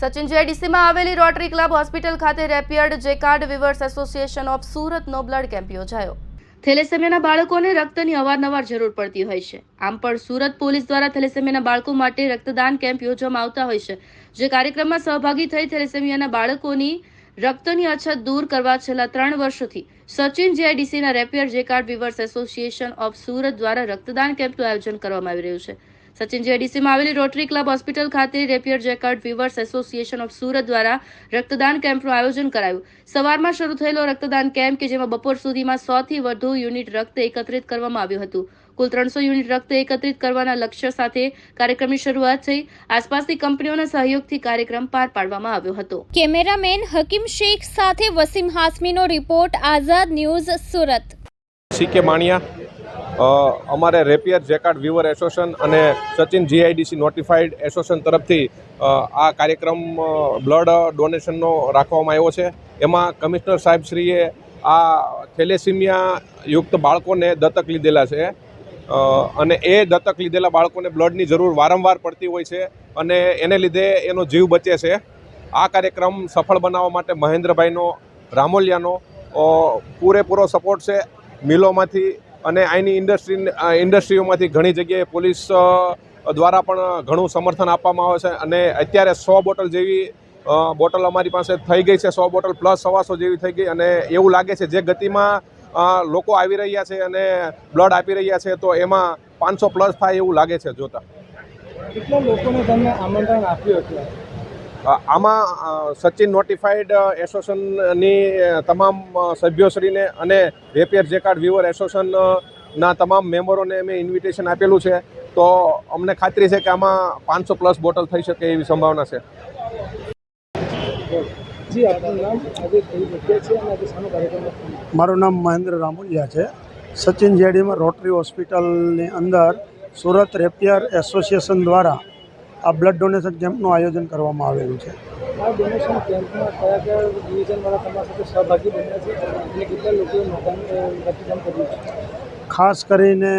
સચિન જેડીસીમાં આવેલી rotary club hospital ખાતે rapiered jacquard weavers association of સુરતનો બ્લડ કેમ્પ યોજાયો. થેલેસેમિયાના બાળકોને રક્તની અવારનવાર જરૂર પડતી હોય છે. આમ પણ સુરત પોલીસ દ્વારા થેલેસેમિયાના બાળકો માટે રક્તદાન કેમ્પ યોજવામાં આવતા હોય છે, જે કાર્યક્રમમાં સહભાગી થઈ થેલેસેમિયાના બાળકોની રક્તની અછત દૂર કરવા છેલ્લા ત્રણ વર્ષોથી Sachin જેઆઈડીસીના rapier jacquard weavers association of Surat દ્વારા રક્તદાન કેમ્પનું આયોજન કરવામાં આવી રહ્યું છે. સચિન જેડીસીમાં આવેલી રોટરી ક્લબ હોસ્પિટલ ખાતે rapier jacquard weavers association of Surat દ્વારા રક્તદાન કેમ્પનું આયોજન કરાયું. સવારમાં શરૂ થયેલો રક્તદાન કેમ્પ કે જેમાં બપોર સુધીમાં સો થી વધુ યુનિટ રક્ત એકત્રિત કરવામાં આવ્યું હતું. કુલ ત્રણસો યુનિટ રક્ત એકત્રિત કરવાના લક્ષ્ય સાથે કાર્યક્રમની શરૂઆત થઈ. આસપાસની કંપનીઓના સહયોગથી કાર્યક્રમ પાર પાડવામાં આવ્યો હતો. કેમેરામેન હકીમ શેખ સાથે Wasim હાસમીનો report Azad news Surat. C K Maniya અમારે રેપિયર જેકાર્ડ વ્યુઅર એસોસિએશન અને સચિન જીઆઈડીસી નોટિફાઈડ એસોસિએશન તરફથી આ કાર્યક્રમ બ્લડ ડોનેશનનો રાખવામાં આવ્યો છે. એમાં કમિશનર સાહેબશ્રીએ આ થેલેસીમિયા યુક્ત બાળકોને દત્તક લીધેલા છે. અને એ દત્તક લીધેલા બાળકોને બ્લડની જરૂર વારંવાર પડતી હોય છે અને એને લીધે એનો જીવ બચે છે. આ કાર્યક્રમ સફળ બનાવવા માટે મહેન્દ્રભાઈનો, રામોલિયાનો પૂરેપૂરો સપોર્ટ છે. મિલોમાંથી અને અહીંની ઇન્ડસ્ટ્રી ઇન્ડસ્ટ્રીઓમાંથી ઘણી જગ્યાએ પોલીસ દ્વારા પણ ઘણું સમર્થન આપવામાં આવે છે. અને અત્યારે સો બોટલ જેવી બોટલ અમારી પાસે થઈ ગઈ છે, સો બોટલ પ્લસ સવાસો જેવી થઈ ગઈ. અને એવું લાગે છે જે ગતિમાં લોકો આવી રહ્યા છે અને બ્લડ આપી રહ્યા છે, તો એમાં પાંચસો પ્લસ થાય એવું લાગે છે જોતા. કેટલા લોકોને તમને આમંત્રણ આપ્યું હતું? આમાં સચિન નોટિફાઈડ એસોસિએશનની તમામ સભ્યોશ્રીને અને રેપિયર જેકાર્ડ વ્યુઅર એસોસિએશનના તમામ મેમ્બરોને મેં ઇન્વિટેશન આપેલું છે. તો અમને ખાતરી છે કે આમાં પાંચસો પ્લસ બોટલ થઈ શકે એવી સંભાવના છે? મારું નામ મહેન્દ્ર રામુલિયા છે. સચિન જેડીમાં રોટરી હોસ્પિટલની અંદર સુરત રેપિયર એસોસિએશન દ્વારા આ બ્લડ ડોનેશન કેમ્પનું આયોજન કરવામાં આવેલું છે. આ ડોનેશન કેમ્પમાં કયા કયા ડિવિઝનવાળા તમારા સાથે સહભાગી બન્યા છે અને કેટલા લોકોએ રક્તદાન કર્યું છે? ખાસ કરીને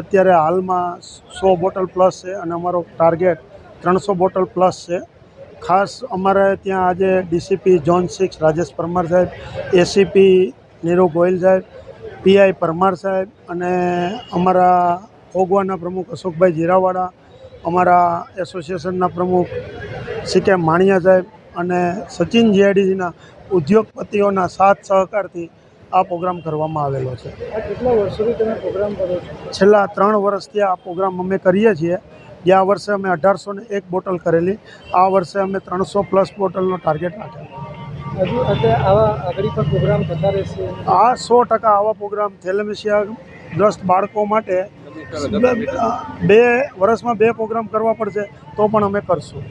અત્યારે હાલમાં સો બોટલ પ્લસ છે અને અમારો ટાર્ગેટ ત્રણસો બોટલ પ્લસ છે. ખાસ અમારે ત્યાં આજે DCP zone six Rajesh Parmar સાહેબ એસીપી નીરુ ગોયલ સાહેબ પીઆઈ પરમાર સાહેબ અને અમારા ઓગવાના પ્રમુખ અશોકભાઈ જીરાવાડા અમારા એસોસિએશનના પ્રમુખ સી કે માણિયા સાહેબ અને સચિન જીઆઈડીસીના ઉદ્યોગપતિઓના સાથ સહકારથી આ પ્રોગ્રામ કરવામાં આવેલો છે. કેટલા વર્ષોથી તમે પ્રોગ્રામ કરો છો? છેલ્લા ત્રણ વર્ષથી આ પ્રોગ્રામ અમે કરીએ છીએ. ગયા વર્ષે અમે અઢારસો ને એક બોટલ કરેલી. આ વર્ષે અમે ત્રણસો પ્લસ બોટલનો ટાર્ગેટ રાખેલો આવા આગળ પણ પ્રોગ્રામ થતા રહેશે? આ સો ટકા આવા પ્રોગ્રામ થેલેમેશિયા ગ્રસ્ત બાળકો માટે બે વર્ષમાં બે પ્રોગ્રામ કરવા પડશે તો પણ અમે કરશું.